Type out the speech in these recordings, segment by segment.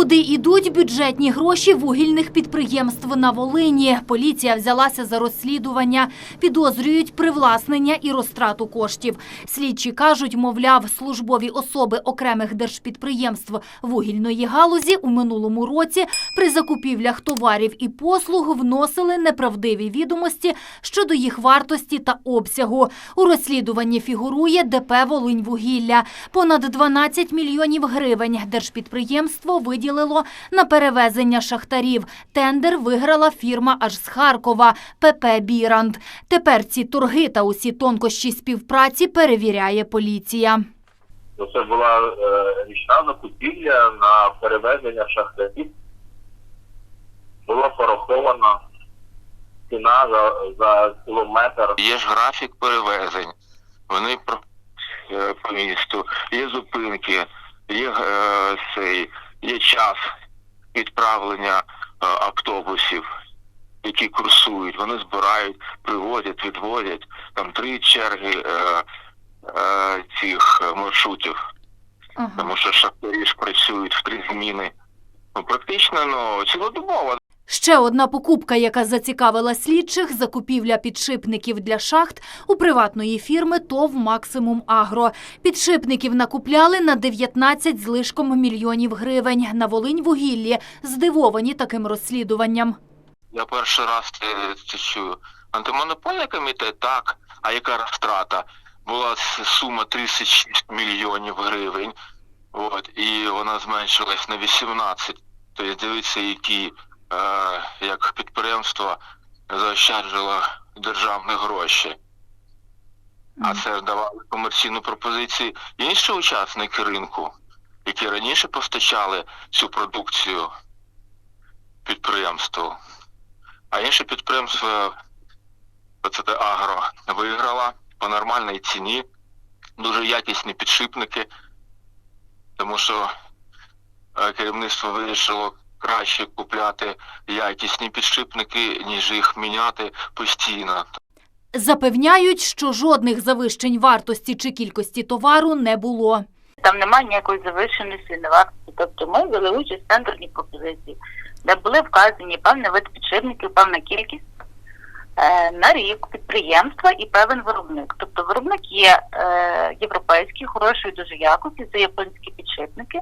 Куди ідуть бюджетні гроші вугільних підприємств на Волині? Поліція взялася за розслідування. Підозрюють привласнення і розтрату коштів. Слідчі кажуть, мовляв, службові особи окремих держпідприємств вугільної галузі у минулому році при закупівлях товарів і послуг вносили неправдиві відомості щодо їх вартості та обсягу. У розслідуванні фігурує ДП «Волиньвугілля». Понад 12 мільйонів гривень держпідприємство виділило на перевезення шахтарів. Тендер виграла фірма аж з Харкова ПП «Бірант». Тепер ці торги та усі тонкощі співпраці перевіряє поліція. Це була е, річна закупівля на перевезення шахтарів. Була порахована ціна за, за кілометр. Є ж графік перевезень. Вони про е, по місту, є зупинки, є е, цей, є час відправлення е, автобусів, які курсують. Вони збирають, привозять, відвозять. Там три черги е, е, цих маршрутів, тому що шахтарі ж працюють в три зміни. Ну, практично ну, цілодобово. Ще одна покупка, яка зацікавила слідчих – закупівля підшипників для шахт у приватної фірми ТОВ «Максимум Агро». Підшипників накупляли на 19 з лишком мільйонів гривень. На Волиньвугіллі здивовані таким розслідуванням. Я перший раз це, це чую. Антимонопольний комітет так. А яка розтрата? Була сума 36 мільйонів гривень. От, і вона зменшилась на 18. Тобто дивіться, які е, як підприємство заощаджувало державні гроші. А це давали комерційну пропозицію інші учасники ринку, які раніше постачали цю продукцію підприємству. А інше підприємство ПЦТ Агро виграло по нормальній ціні, дуже якісні підшипники, тому що е, керівництво вирішило краще купляти якісні підшипники, ніж їх міняти постійно. Запевняють, що жодних завищень вартості чи кількості товару не було. Там немає ніякої завищеності на вартості. Тобто ми взяли участь в тендерній пропозиції, де були вказані певний вид підшипників, певна кількість е, на рік підприємства і певен виробник. Тобто виробник є е, європейський, хорошої дуже якості, це японські підшипники.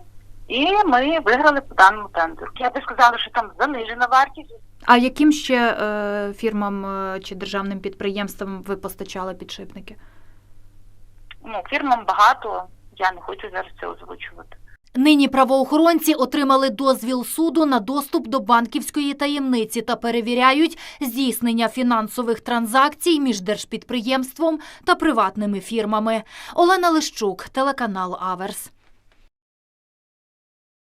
І ми виграли по даному тендеру. Я би сказала, що там занижена вартість. А яким ще е, фірмам е, чи державним підприємствам ви постачали підшипники? Ну, фірмам багато, я не хочу зараз це озвучувати. Нині правоохоронці отримали дозвіл суду на доступ до банківської таємниці та перевіряють здійснення фінансових транзакцій між держпідприємством та приватними фірмами. Олена Лищук, телеканал Аверс.